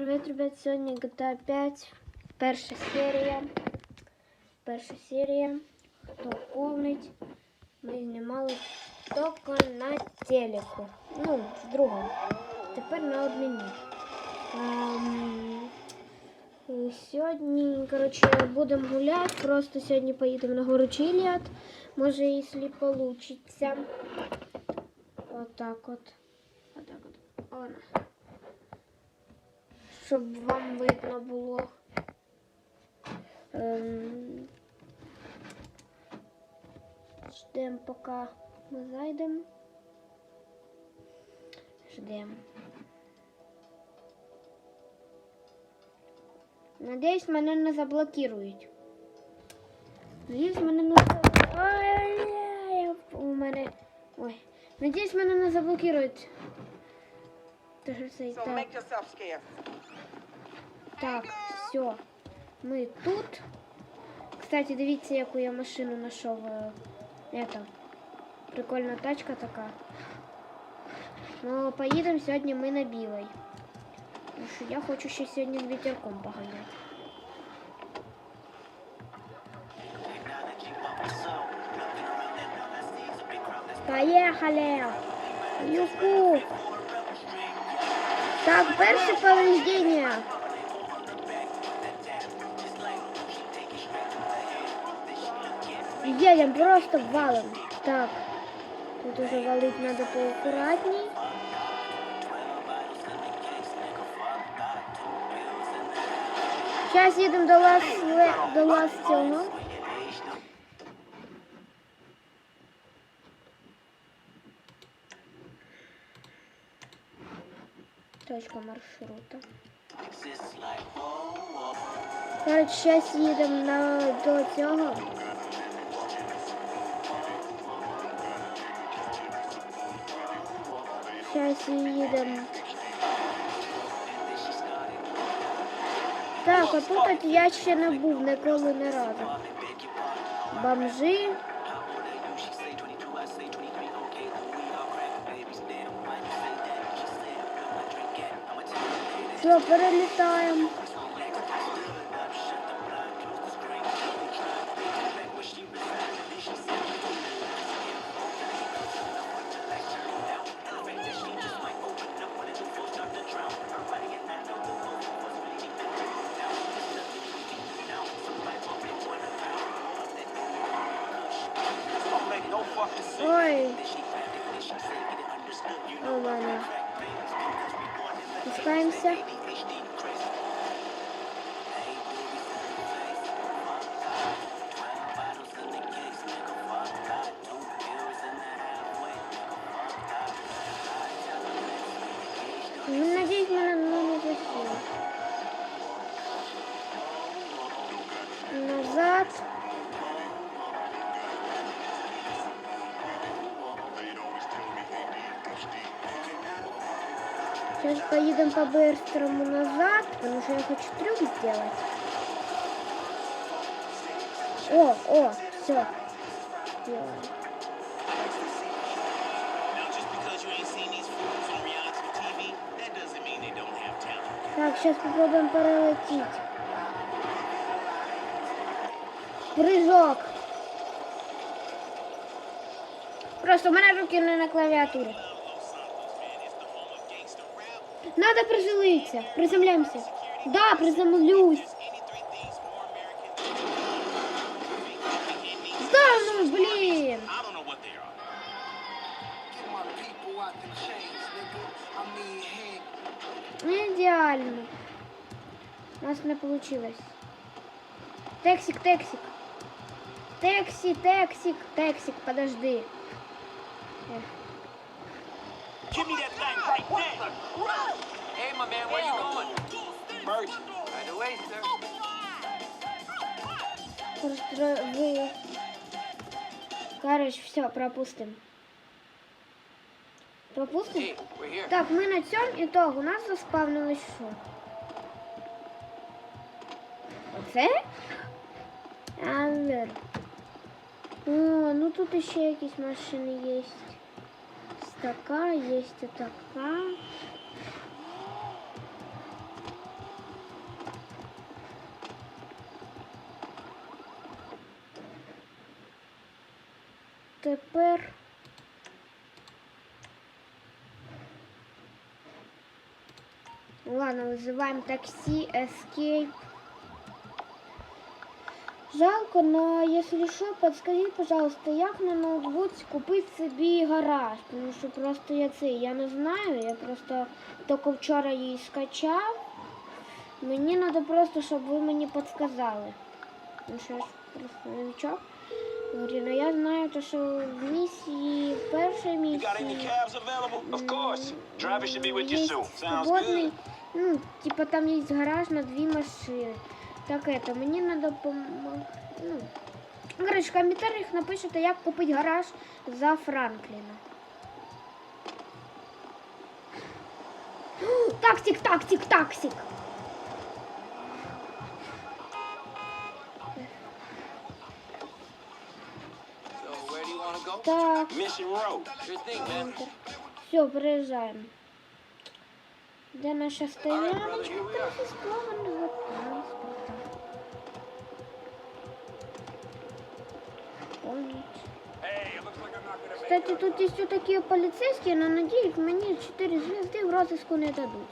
Привіт, ребят! Сьогодні GTA 5. Перша серія. Перша серія. Хто помнить, ми знімали тільки на телеку. Ну, з другом. Тепер на одному. Ем, Сьогодні, коротше, будемо гуляти. Просто сьогодні поїдемо на гору Чиліат. Може, якщо получиться. Отак от. Отак от. Оно щоб вам видно було. Ем... Ждемо, поки ми зайдемо. Ждемо. Надіюсь, мене не заблокують. Надіюсь, мене не заблокують. Ай-яй-яй, У мене. Ой. Надіюсь, мене не і So make yourself scarce. Так, все. Ми тут. Кстати, дивіться, яку я машину знайшов. е, Это. Прикольна тачка така. Ну, поїдемо сьогодні ми на білий. Тому що я хочу ще сьогодні з вітерком поганяти. Поехали! Юху! Так, перше повреждення. Едем просто валом. Так, тут уже валить надо поаккуратней. Сейчас едем до лас, до лас. Точка маршрута. Короче, сейчас їдемо на до цього. Сейчас їдемо. Так, а тут я ще не був не разу. Бомжи. Все, перелітаємо. поедем по-быстрому назад, потому что я хочу трюк сделать. О, о, все. Делаем. Так, сейчас попробуем пролететь. Прыжок. Просто у меня руки на клавиатуре. Надо приземлиться. Приземляемся. Да, приземлюсь. Да, ну блин. Идеально. У нас не получилось. Тексик, тексик. Текси, тексик, тексик, подожди. Эх. Give me that thing right now. Hey, my man, where you going? Merchant. Right away, sir. Просто вы... Короче, все, пропустим. Пропустим? Hey, we're here. Так, ми на цьому ітог. У нас заспавнилось що? Оце? Авер. О, ну тут ще якісь машини є. такая, есть и такая. Тепер ладно, вызываем такси, escape. Жалко, но если що, подскажіть, пожалуйста, як на ноутбуці купити собі гараж? Тому що просто я це, я не знаю, я просто тільки вчора її скачав. Мені треба просто, щоб ви мені підказали. Ну що ж, просто новичок. Говорю, ну я знаю, то, що в місії, в першій місії есть свободный, ну, типа там есть гараж на две машины. Так, это, Мне надо допомогти. Ну, коротше, в коментарях напишете, а я купить гараж за Франклина. Таксик, таксик, таксик. Так. Все, приезжаем. Где наша стояночка? Трохи сплавано. Кстати, тут есть такие полицейские, но надеюсь, мне 4 звезды в розыску не дадут.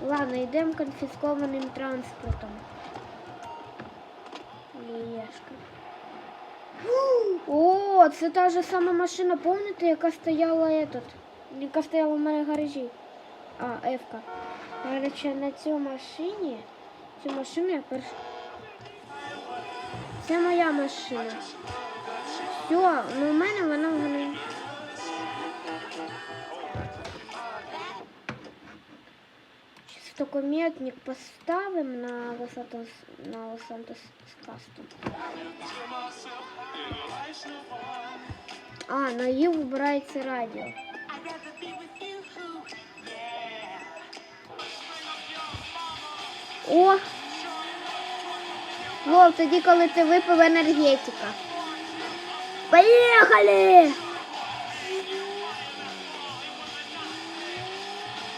Ладно, йдемо конфіскованим транспортом. Лешка. О, це та ж сама машина, помните, яка стояла этот, яка стояла в мене в гаражі. А, Ефка. Короче, на цій машині, цю машину я перш... Це моя машина. Все, ну в мене вона в мене. Сейчас документник поставим на высоту на высоту кастом. А, на Ю вибирається радіо. О! Вов, тоді, коли ти випив енергетика. Поїхали!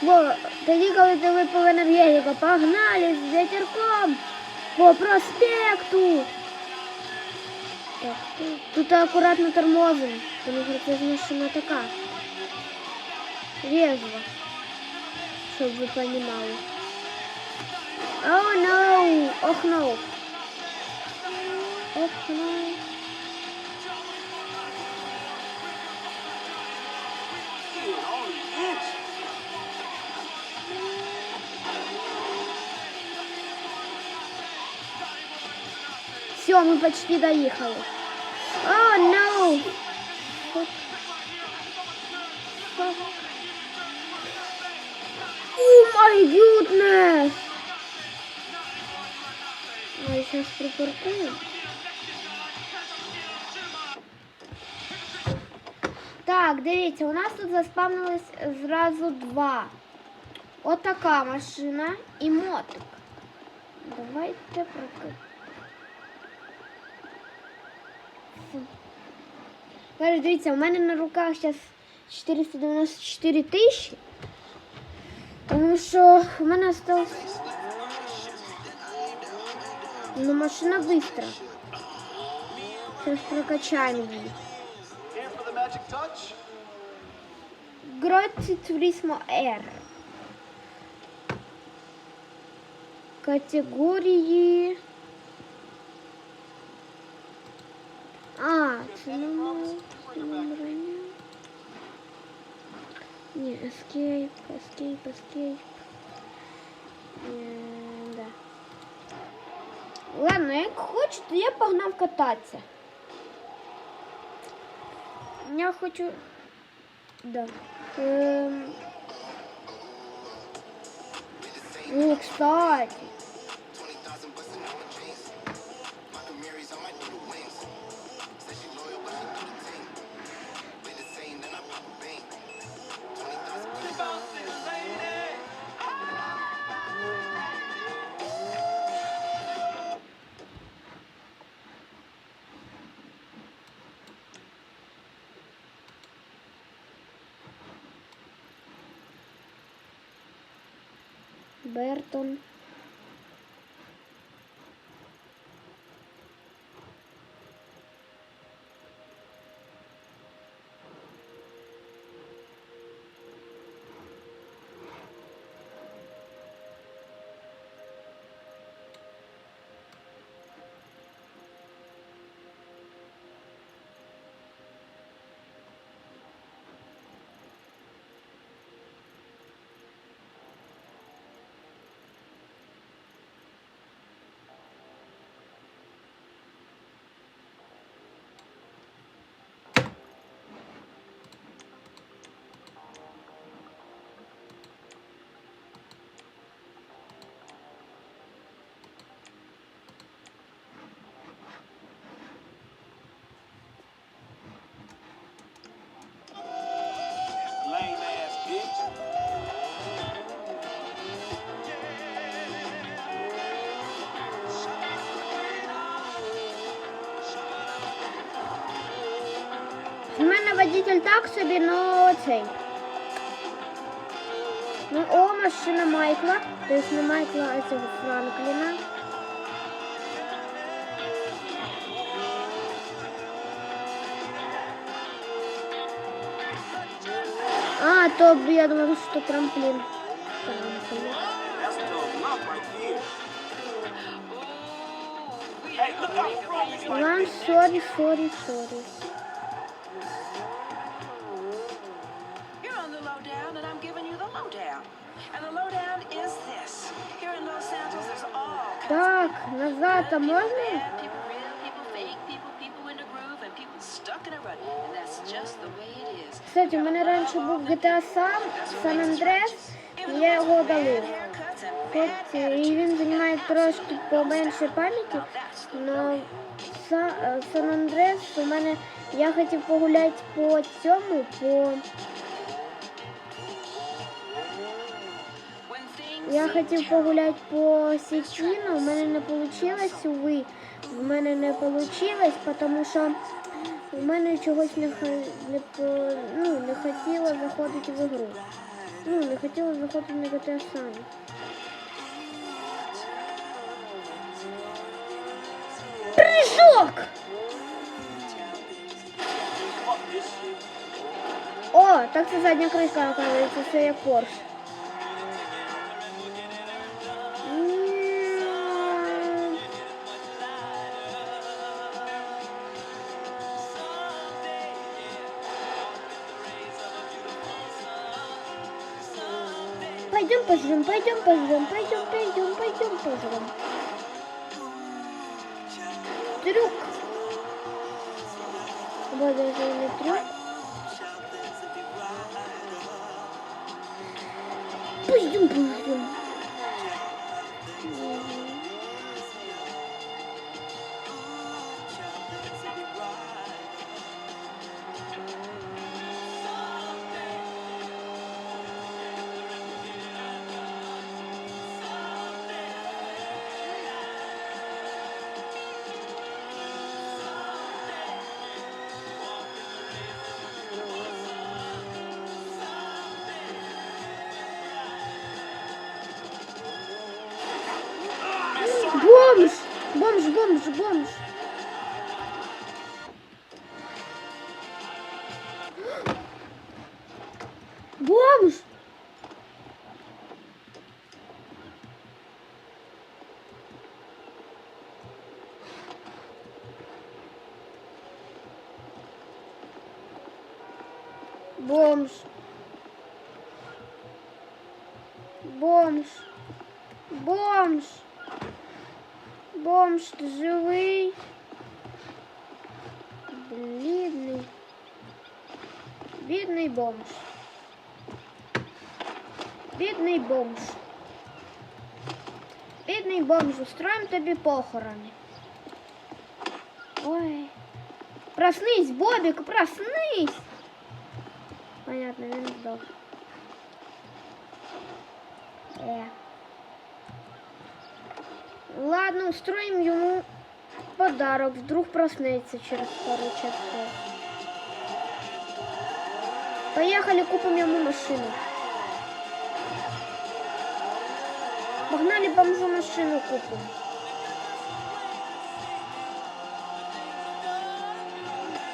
Вов, тоді, коли ти випив енергетика, погнали з ветерком по проспекту. Так, тут- акуратно тормозим, тому що це машина така. Резво. Щоб ви розуміли. Рухнул. Рухнул. Все, мы почти доехали. О, oh, no! Oh my goodness! Гуднес! А сейчас припаркуем. Так, дивіться, у нас тут заспавнилось зразу два. Отака машина і мотик. Давайте прокатимо. Кажуть, дивіться, у мене на руках зараз 494 тисячі. Тому що у мене осталось. Ну, машина быстро. Сейчас прокачаем її. Here for the magic touch? Гроці Туризмо R. Категорії. А, це не моє. це не броня. Ні, Escape, Escape, Escape. Е, Да. Ладно, як хочете, я погнав кататися. Я хочу. Да. О, кстати. Бертон. Водитель так собі, но цей. Ну, о, машина Майкла. Тобто не Майкла, а цього Франкліна. А, то я думала, что трамплин. Трамплин. That's the lump right way it is. Кстати, у мене раніше був GTA San, San Andreas, я його удалив. Хоч і він займає трошки поменше пам'яті, але Сан Андрес у мене я хотів погуляти по цьому, по я хотів погуляти по Січіну, у мене не вийшло, увы. В мене не вийшло, тому що у мене чогось не, не, ну, не хотіло заходити в ігру. Ну, не хотіло заходити на GTA San. Прыжок! О, так це задня кришка, оказується, це як Порш. Пойдем пожрем, пойдем пожрем, пойдем, пойдем, пойдем пожрем. Трюк. Вот даже не трюк. Пойдем пожрем. Бомж, бомж, бомж. Бомж! Бомж. Бомж. Бомж. Бомж, ти живий. Блідний. Бідний бомж. Бідний бомж. Бідний бомж, устроїм тобі похорони. Ой. Проснись, Бобик, проснись. Понятно, він здох. Е. Ладно, устроим ему подарок. Вдруг проснется через пару часов. Поехали, купим ему машину. Погнали бомжу машину купим.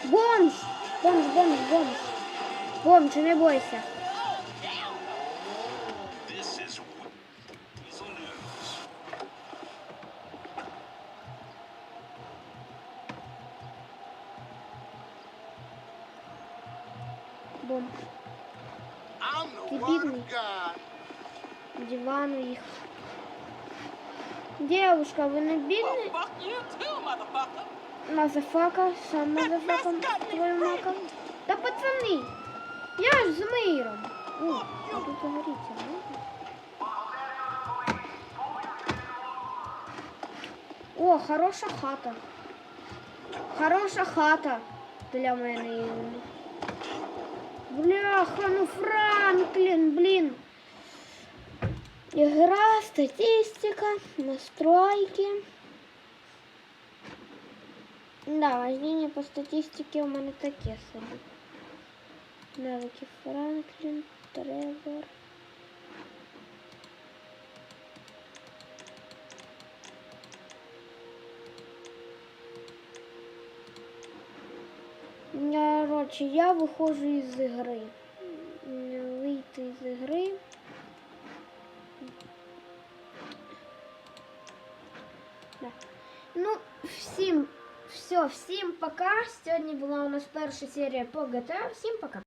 Бомж! Бомж, бомж, бомж. Бомж, не бойся. Девушка, вы не бедны? Fuck you too, motherfucker. Мазафака, сам мазафака, твою мака. Да пацаны, я ж з миром. О, а тут загоріться, можна? О, хороша хата. Хороша хата для мене. іменно. Бляха, ну Франклін, блін. Ігра, статистика, настройки. Да, вождение по статистике у мене таке собі. Навики Франклін, Тревор. Короче, я виходжу із ігри. М, Вийти з ігри. Всім, все, всім пока. Сьогодні була у нас перша серія по GTA. Всім пока.